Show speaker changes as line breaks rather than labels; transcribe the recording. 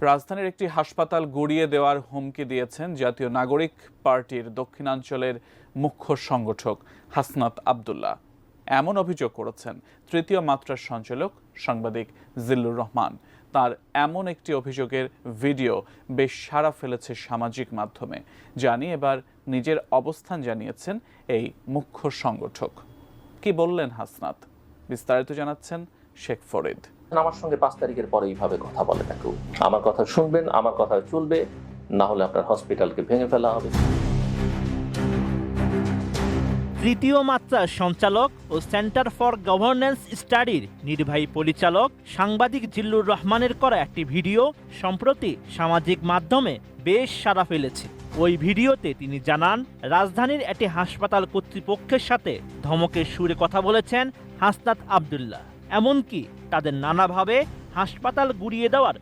রাজধানীর একটি হাসপাতাল গড়িয়ে দেওয়ার হুমকি দিয়েছেন জাতীয় নাগরিক পার্টির দক্ষিণাঞ্চলের মুখ্য সংগঠক হাসনাত আবদুল্লাহ। এমন অভিযোগ করেছেন তৃতীয় মাত্রার সঞ্চালক সাংবাদিক জিল্লুর রহমান। তার এমন একটি অভিযোগের ভিডিও বেশ সাড়া ফেলেছে সামাজিক মাধ্যমে। জানি এবার নিজের অবস্থান জানিয়েছেন এই মুখ্য সংগঠক। কি বললেন হাসনাত? বিস্তারিত জানাচ্ছেন শেখ ফরিদ।
আমার সঙ্গে পাঁচ তারিখের পরে এইভাবে কথা বলে না আমার কথা শুনবেন, আমার কথা চলবে, না হলে আপনার হসপিটালকে ভেঙে ফেলা হবে।
তৃতীয় মাত্রার সঞ্চালক ও সেন্টার ফর গভর্নেন্স স্টাডির নির্বাহী পরিচালক সাংবাদিক জিল্লুর রহমানের করা একটি ভিডিও সম্প্রতি সামাজিক মাধ্যমে বেশ সাড়া ফেলেছে। ওই ভিডিওতে তিনি জানান, রাজধানীর একটি হাসপাতাল কর্তৃপক্ষের সাথে ধমকের সুরে কথা বলেছেন হাসনাত আবদুল্লাহ। এমনকি তাদের নানাভাবে হাসপাতাল গুড়িয়ে দেওয়ার